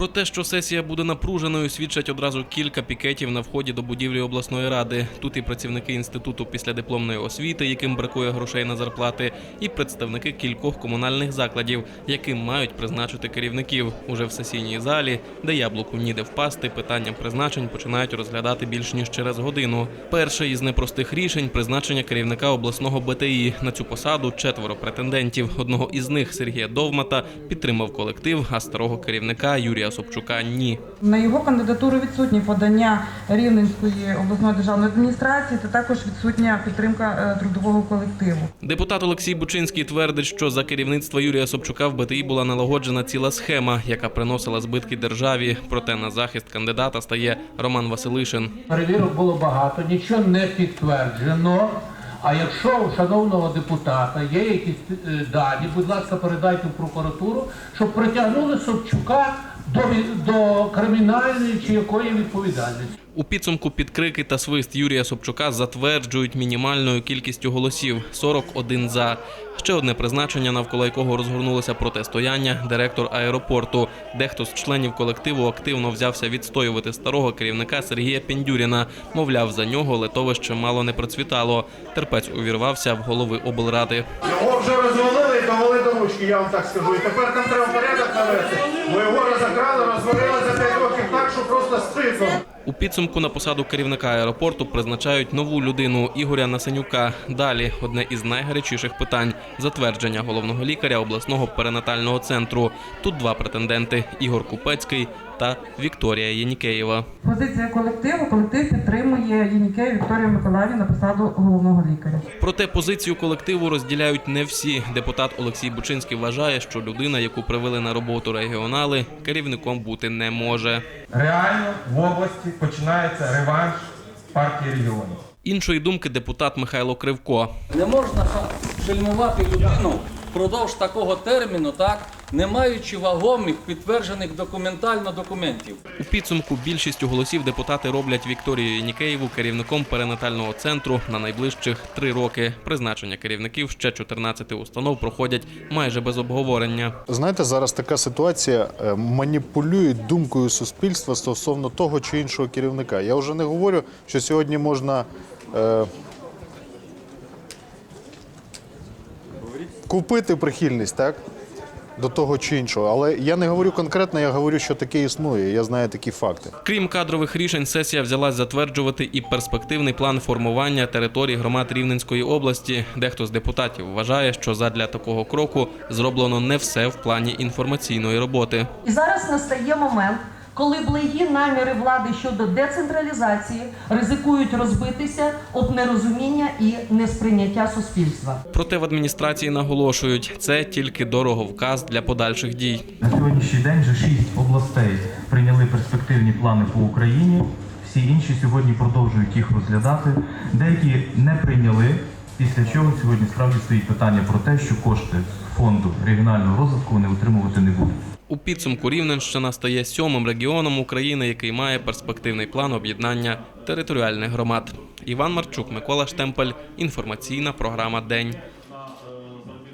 Про те, що сесія буде напруженою, свідчать одразу кілька пікетів на вході до будівлі обласної ради. Тут і працівники інституту післядипломної освіти, яким бракує грошей на зарплати, і представники кількох комунальних закладів, яким мають призначити керівників. Уже в сесійній залі, де яблуку ніде впасти, питання призначень починають розглядати більш ніж через годину. Перше із непростих рішень призначення керівника обласного БТІ. На цю посаду четверо претендентів. Одного із них Сергія Довмата підтримав колектив, а старого керівника Юрія Собчука ні. На його кандидатуру відсутні подання Рівненської обласної державної адміністрації та також відсутня підтримка е, трудового колективу. Депутат Олексій Бучинський твердить, що за керівництва Юрія Собчука в БТІ була налагоджена ціла схема, яка приносила збитки державі. Проте на захист кандидата стає Роман Василишин. Перевірок було багато, нічого не підтверджено. А якщо у шановного депутата є якісь е, дані, будь ласка, передайте в прокуратуру, щоб притягнули Собчука до, до кримінальної чи якої відповідальності. У підсумку підкрики та свист Юрія Собчука затверджують мінімальною кількістю голосів 41 за. Ще одне призначення, навколо якого розгорнулося протистояння, директор аеропорту. Дехто з членів колективу активно взявся відстоювати старого керівника Сергія Піндюріна. Мовляв, за нього литовище мало не процвітало. Терпець увірвався в голови облради. Його вже довели ручки, я вам так скажу. І тепер там треба порядок навести. Бо його розікрали, розварили за 5 років так, що просто стидно. У підсумку на посаду керівника аеропорту призначають нову людину Ігоря Насенюка. Далі одне із найгарячіших питань затвердження головного лікаря обласного перинатального центру. Тут два претенденти: Ігор Купецький та Вікторія Єнікеєва. Позиція колективу колектив підтримує Єнікею Вікторію Миколаївну на посаду головного лікаря. Проте позицію колективу розділяють не всі. Депутат Олексій Бучинський вважає, що людина, яку привели на роботу регіонали, керівником бути не може. реально в області починається реванш партії регіонів. Іншої думки депутат Михайло Кривко. Не можна шельмувати людину впродовж такого терміну, так, не маючи вагомих підтверджених документально документів. У підсумку більшістю голосів депутати роблять Вікторію Єнікеєву керівником перинатального центру на найближчих три роки. Призначення керівників ще 14 установ проходять майже без обговорення. Знаєте, зараз така ситуація е, маніпулюють думкою суспільства стосовно того чи іншого керівника. Я вже не говорю, що сьогодні можна е, купити прихильність, так? До того чи іншого. Але я не говорю конкретно, я говорю, що таке існує. Я знаю такі факти. Крім кадрових рішень, сесія взялась затверджувати і перспективний план формування територій громад Рівненської області. Дехто з депутатів вважає, що задля такого кроку зроблено не все в плані інформаційної роботи. І зараз настає момент, коли благі наміри влади щодо децентралізації ризикують розбитися об нерозуміння і несприйняття суспільства. Проте в адміністрації наголошують, це тільки дороговказ для подальших дій. На сьогоднішній день вже шість областей прийняли перспективні плани по Україні. Всі інші сьогодні продовжують їх розглядати. Деякі не прийняли. Після чого сьогодні справді стоїть питання про те, що кошти з фонду регіонального розвитку вони отримувати не будуть. У підсумку Рівненщина стає сьомим регіоном України, який має перспективний план об'єднання територіальних громад. Іван Марчук, Микола Штемпель. Інформаційна програма День.